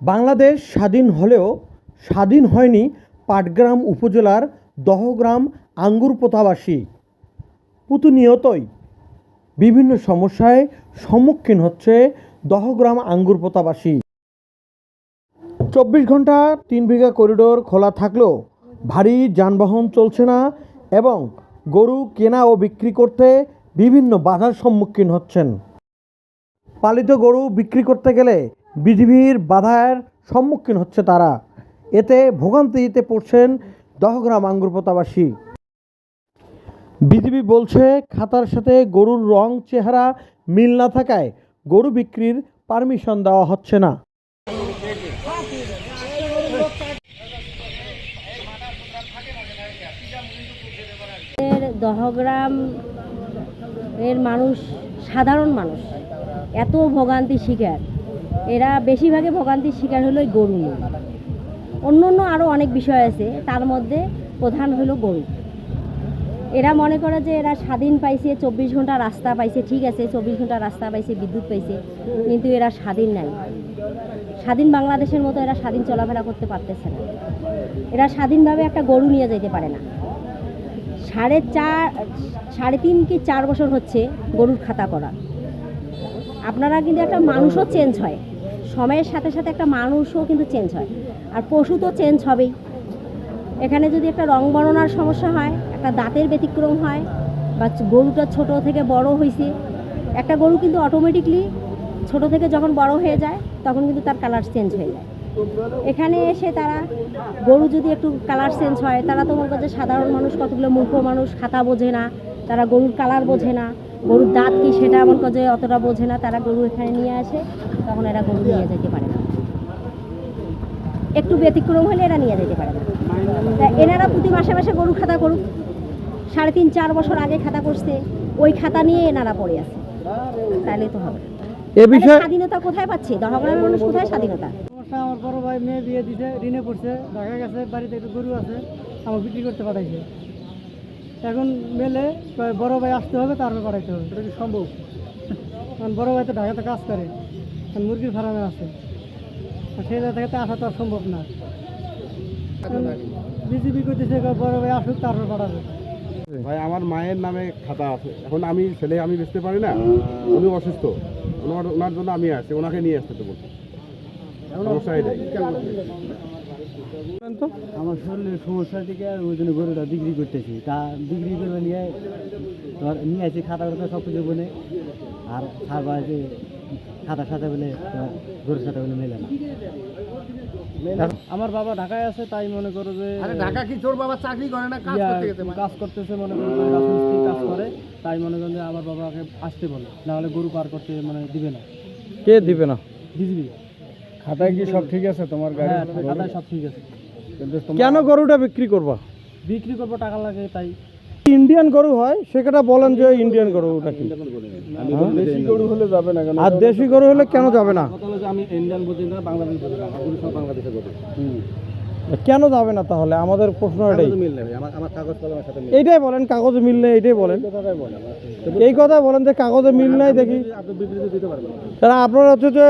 বাংলাদেশ স্বাধীন হলেও স্বাধীন হয়নি পাটগ্রাম উপজেলার দহগ্রাম আঙ্গুরপোতাবাসী। প্রতিনিয়তই বিভিন্ন সমস্যায় সম্মুখীন হচ্ছে দহগ্রাম আঙ্গুরপোতাবাসী। চব্বিশ ঘণ্টা তিন বিঘা করিডোর খোলা থাকলেও ভারী যানবাহন চলছে না এবং গরু কেনা ও বিক্রি করতে বিভিন্ন বাধার সম্মুখীন হচ্ছেন। পালিত গরু বিক্রি করতে গেলে বিধিবির বাধার সম্মুখীন হচ্ছে তারা। এতে ভোগান্তিতে পড়ছেন দহগ্রাম আঙ্গুরপোতাবাসী বিজিবি বলছে, খাতার সাথে গরুর রং, চেহারা মিল না থাকায় গরু বিক্রির পারমিশন দেওয়া হচ্ছে না। দহগ্রাম এর মানুষ সাধারণ মানুষ। এত ভোগান্তি শিকার। এরা বেশিরভাগে ভোগান্তির শিকার হলো গরু নিয়ে। অন্য অন্য আরও অনেক বিষয় আছে, তার মধ্যে প্রধান হলো গরু। এরা মনে করে যে এরা স্বাধীন পাইছে, চব্বিশ ঘণ্টা রাস্তা পাইছে, ঠিক আছে, চব্বিশ ঘণ্টা রাস্তা পাইছে, বিদ্যুৎ পাইছে, কিন্তু এরা স্বাধীন নাই। স্বাধীন বাংলাদেশের মতো এরা স্বাধীন চলাফেরা করতে পারতেছে না। এরা স্বাধীনভাবে একটা গরু নিয়ে যেতে পারে না। সাড়ে চার, সাড়ে তিন কি চার বছর হচ্ছে গরুর খাতা করা আপনারা কিন্তু একটা মানুষও চেঞ্জ হয়। সময়ের সাথে সাথে একটা মানুষও কিন্তু চেঞ্জ হয়। আর পশু তো চেঞ্জ হবেই। এখানে যদি একটা রং বর্ণনার সমস্যা হয়, একটা দাঁতের ব্যতিক্রম হয়, বা গরুটা ছোট থেকে বড় হয়েছে একটা গরু কিন্তু অটোমেটিকলি ছোট থেকে যখন বড় হয়ে যায়, তখন কিন্তু তার কালার চেঞ্জ হয়ে যায়। এখানে এসে তারা গরু যদি একটু কালার চেঞ্জ হয়, তারা তো মনে করছে সাধারণ মানুষ, কতগুলো মূর্খ মানুষ, খাতা বোঝে না, তারা গরুর কালার বোঝে না। গরুর দাঁত কি সেটা মনে করছে অতটা বোঝে না তারা গরু এখানে নিয়ে আসে তখন এরা গরু নিয়ে যেতে পারে না। একটু ব্যতিক্রম হলে এরা নিয়ে যেতে পারে না। তা এনারা প্রতি মাসে মাসে গরু খাতা করুক। সাড়ে তিন চার বছর আগে খাতা করছে ওই খাতা নিয়ে এনারা পড়ে আছে। তাহলে তো হবে। এ বিষয়ে স্বাধীনতা কোথায় পাচ্ছে? দহগ্রামের মানুষ কোথায় স্বাধীনতা? আমার বড় ভাই মেয়ে বিয়ে দিছে ঋণে পড়ছে ঢাকা গেছে বাড়িতে একটু গরু আছে আমার বিক্রি করতে পাঠাইছে। এখন মেলে কয় বড় ভাই আসতে হবে তারপরে পাঠাইতে হবে। এটা কি সম্ভব? কারণ বড় ভাই তো ঢাকাতে কাজ করে কারণ মুরগির ফার্মে আছে। সেই জায়গা থেকে আসা তো আর সম্ভব না। বিজেপি করতেছে বড় ভাই আসুক তারপরে পাঠাবে ভাই আমার মায়ের নামে খাতা আছে। এখন আমি ছেলে আমি বেচতে পারি না উনি অসুস্থ। ওনার ওনার জন্য আমি আসছি ওনাকে নিয়ে আসতে তো বলছি। সমস্যা এটাই আমার শরীরের সমস্যা থেকে ওই জন্য গরুটা বিক্রি করতেছি। তা বিক্রি করে নিয়ে তোমার নিয়ে আসি খাতা খাতা সব কিছু বলে আর খাবার যে খাতার সাথে বলে গরুর সাথে বলে মেলে না আমার বাবা ঢাকায় আছে তাই মনে করো যে ঢাকা কি? তোর বাবা চাকরি করে না? ইয়া, কাজ করতেছে মনে করো রাজমিস্ত্রি কাজ করে। তাই মনে করেন যে আমার বাবাকে আসতে বলে। না হলে গরু পার করতে মানে দিবে না। কে দিবে না? দিবি খাতায় কি সব ঠিক আছে তোমার হ্যাঁ খাতায় সব ঠিক আছে। কেন গরুটা বিক্রি করবা? বিক্রি করব টাকা লাগে তাই। ইন্ডিয়ান গরু হয় সেটা বলেন যে ইন্ডিয়ান গরুটা কি? দেশি গরু হলে যাবে না কেন? আর দেশি গরু হলে কেন যাবে না? কথা হলো যে আমি ইন্ডিয়ান বুঝি না বাংলাদেশ বুঝি না গরু সব বাংলাদেশে গরু কেন যাবে না তাহলে? আমাদের প্রশ্ন এটাই। মিল নেই আমার আমার কাগজ কলমের সাথে মিল এইটাই বলেন কাগজে মিল নেই এইটাই বলেন। কথাটাই বলে এই কথা বলেন যে কাগজে মিল নাই দেখি। আপনি বিবৃতি দিতে পারবেন। না। তারা আপনারা হচ্ছে যে